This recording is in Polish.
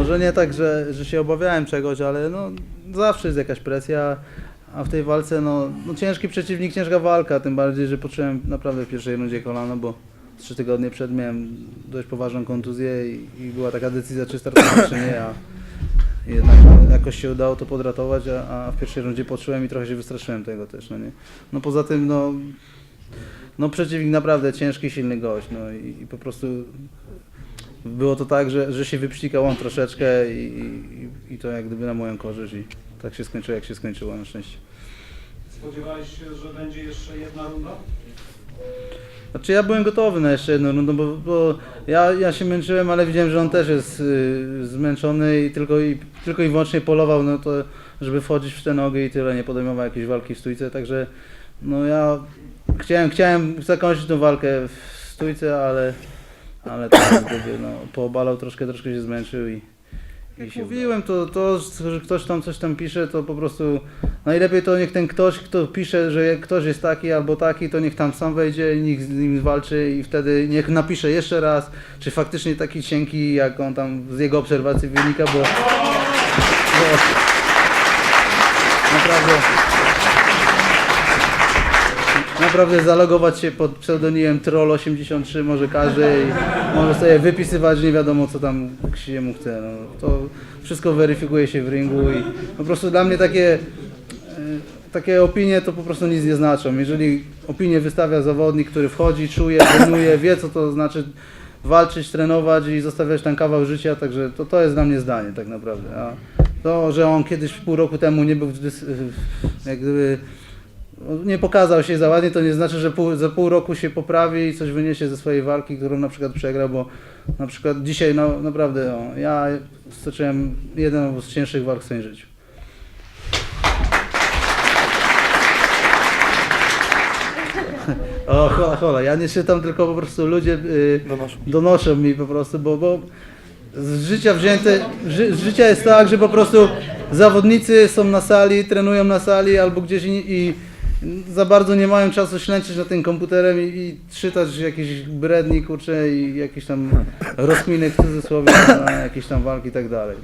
Może nie tak, że, że się obawiałem czegoś, ale no, zawsze jest jakaś presja, a w tej walce no, no ciężki przeciwnik, ciężka walka, tym bardziej, że poczułem naprawdę w pierwszej rundzie kolano, bo trzy tygodnie przed miałem dość poważną kontuzję i, i była taka decyzja, czy startować, czy nie, a jednak jakoś się udało to podratować, a, a w pierwszej rundzie poczułem i trochę się wystraszyłem tego też, no nie. No poza tym, no, no przeciwnik naprawdę ciężki, silny gość, no i, i po prostu było to tak, że, że się wyprztikał on troszeczkę i, i, i to jak gdyby na moją korzyść i tak się skończyło, jak się skończyło na szczęście. Spodziewałeś się, że będzie jeszcze jedna runda? Znaczy ja byłem gotowy na jeszcze jedną rundę, bo, bo ja, ja się męczyłem, ale widziałem, że on też jest y, zmęczony i tylko, i tylko i wyłącznie polował, no to żeby wchodzić w te nogi i tyle, nie podejmował jakiejś walki w stójce, także no ja chciałem, chciałem zakończyć tą walkę w stójce, ale, ale tak jak gdyby, no, poobalał troszkę, troszkę się zmęczył i, się mówiłem, to, to, że ktoś tam coś tam pisze, to po prostu najlepiej to niech ten ktoś, kto pisze, że ktoś jest taki albo taki, to niech tam sam wejdzie i niech z nim walczy i wtedy niech napisze jeszcze raz, czy faktycznie taki cienki, jak on tam z jego obserwacji wynika, bo, bo naprawdę naprawdę zalogować się pod pseudonimem Troll83 może każdy i może sobie wypisywać nie wiadomo co tam się mu chce. No, to wszystko weryfikuje się w ringu i po prostu dla mnie takie, e, takie opinie to po prostu nic nie znaczą. Jeżeli opinię wystawia zawodnik, który wchodzi, czuje, trenuje, wie co to znaczy walczyć, trenować i zostawiać tam kawał życia, także to, to jest dla mnie zdanie tak naprawdę. A to, że on kiedyś pół roku temu nie był w jak gdyby nie pokazał się za ładnie, to nie znaczy, że pół, za pół roku się poprawi i coś wyniesie ze swojej walki, którą na przykład przegrał, bo na przykład dzisiaj no, naprawdę o, ja stoczyłem jedną z cięższych walk w swoim życiu. O, hola, hola, ja nie czytam, tylko po prostu ludzie y, Donoszą. donoszą mi po prostu, bo, bo z życia wzięte, ży, z życia jest tak, że po prostu zawodnicy są na sali, trenują na sali albo gdzieś i, i za bardzo nie mają czasu ślęczyć na tym komputerem i, i czytać jakieś bredni, kurcze i jakieś tam rozkminy w cudzysłowie na jakieś tam walki i tak dalej.